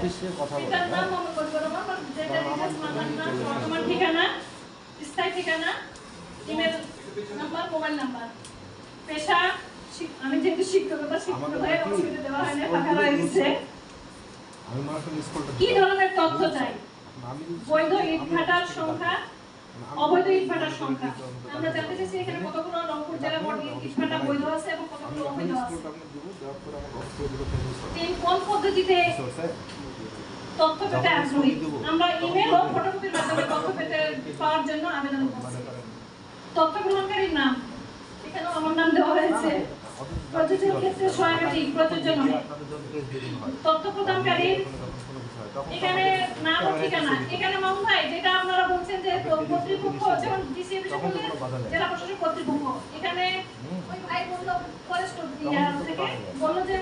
অফিসে কথা বলে পিতার নাম হ্যাঁ? মনে করব আমার যেটা আমার মাতার। ঠিকানা স্থায়ী ঠিকানা ইমেল নাম্বার মোবাইল নাম্বার পেশা আমি যেহেতু শিক্ষকতা শিক্ষক হয়ে অসুবিধা দেওয়া হয় না ফাঁকা রয়ে গেছে আমি করি স্কুলটা কি ধরনের তথ্য চাই? বৈধ ইটভাটার সংখ্যা অবৈধ ইটভাটার সংখ্যা। আমরা জানতে চাইছি এখানে কতগুলো রংপুর জেলা বোর্ড ইটভাটা বৈধ আছে এবং কতগুলো অবৈধ আছে? কোন পদ্ধতিতে? তথ্য পেতে আগ্রহী আমরা ইমেল ও ফটোকপির মাধ্যমে তথ্য পেতে পাওয়ার জন্য আবেদন মানে করছি তথ্য গ্রহণকারীর নাম এখানে আমার নাম দেওয়া হয়েছে অফিস প্রযোজক ক্ষেত্রে সহায়কারী প্রযোজক নয়। হয়। তথ্য প্রদানকারীর হয়, এখানে নাম ও ঠিকানা এখানে মামুন ভাই যেটা আপনারা বলছেন যে কর্তৃপক্ষ যেমন ডিসি অফিসে। জেলা প্রশাসক কর্তৃপক্ষ এখানে ওই ভাই বলল ফরেস্ট থেকে। বলল যে